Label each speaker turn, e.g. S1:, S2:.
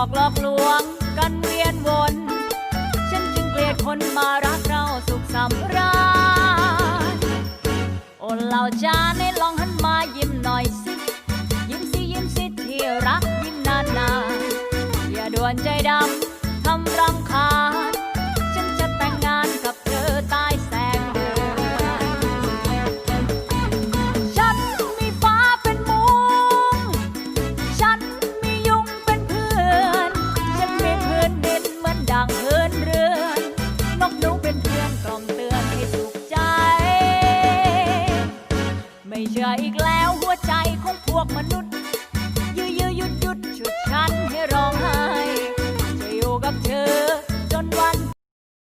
S1: อกหลอกลวงกันเวียนวน ฉันจึงเกลียดคนมารักเราสุขสำราญโอ้เหล่าจาในลองหันมายิ้มหน่อยสิ ยิ้มสิยิ้มสิที่รักยิ้มนานๆอย่าด่วนใจดำทำรำคา ไม่เชื่ออีกแล้วหัวใจของพวกมนุษย์